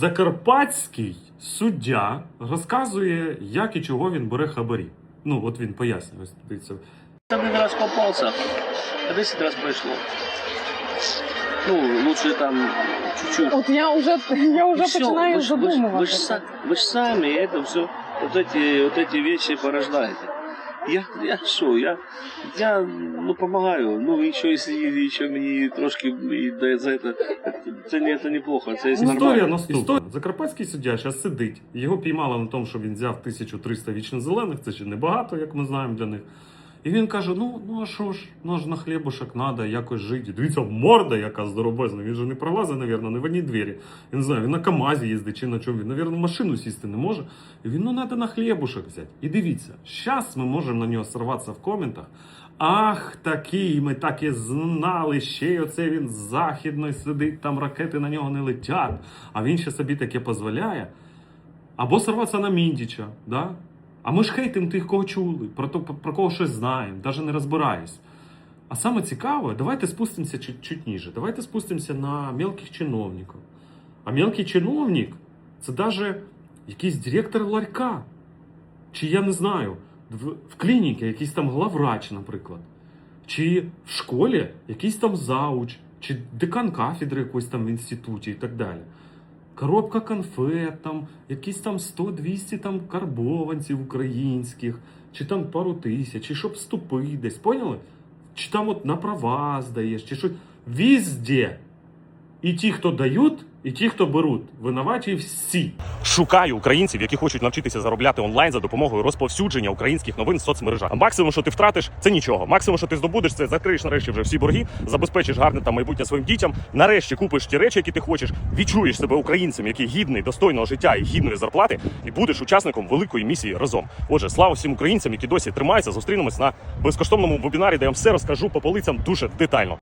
Закарпатський суддя розказує, як і чого він бере хабарі. Ну, от він пояснює. Ось дивіться. Один раз попался, а 10 раз прошло. Ну, лучше там чуть-чуть. От я вже я вже И всё, починаю вы ж- вы ж- Вы же, задумуватися. са- вы ж сами это все, вот эти, вот эти вещи порождаете. Я, я що, я, я ну, помогаю. Ну, еще если еще мені трошки і дає за це, це, не, це неплохо, це Історія нормально. наступна. Історія. Закарпатський суддя зараз сидить. Його піймали на тому, що він взяв 1300 вічно зелених, це ще небагато, як ми знаємо для них. І він каже: ну, ну а що ж, ну ж на хлібушок треба якось жити. Дивіться, морда яка здоровезна. Він же не пролазить, навірно, не в одній двері. Я не знаю, він на КАМАЗі їздить чи на чому. Він, в машину сісти не може. І він, ну, треба на хлібушок взяти. І дивіться, зараз ми можемо на нього сорватися в коментах. Ах, такий, ми так і знали. Ще й оце він з західної сидить, там ракети на нього не летять, а він ще собі таке дозволяє. Або сорватися на Міндіча, да? А ми ж хейтимо тих, кого чули, про, то, про кого щось знаємо, навіть не розбираюсь. А саме цікаве, давайте спустимося чуть, чуть ніже. Давайте спустимося на мелких чиновників. А мелкий чиновник це навіть якийсь директор ларька. Чи я не знаю, в, в клініці якийсь там главврач, наприклад. Чи в школі якийсь там зауч, чи декан кафедри якоїсь там в інституті і так далі. Коробка конфет, там, якісь там 100-200 там карбованців українських, чи там пару тисяч, чи щоб вступити десь, поняли? Чи там от на права здаєш, чи що. Везде. І ті, хто дають, і ті, хто беруть. Винуваті всі. Шукаю українців, які хочуть навчитися заробляти онлайн за допомогою розповсюдження українських новин в соцмережах. Максимум, що ти втратиш, це нічого. Максимум, що ти здобудеш, це закриєш нарешті вже всі борги, забезпечиш гарне там майбутнє своїм дітям. Нарешті купиш ті речі, які ти хочеш, відчуєш себе українцем, який гідний достойного життя і гідної зарплати, і будеш учасником великої місії разом. Отже, слава всім українцям, які досі тримаються. Зустрінемось на безкоштовному вебінарі, де я вам все розкажу по полицям дуже детально.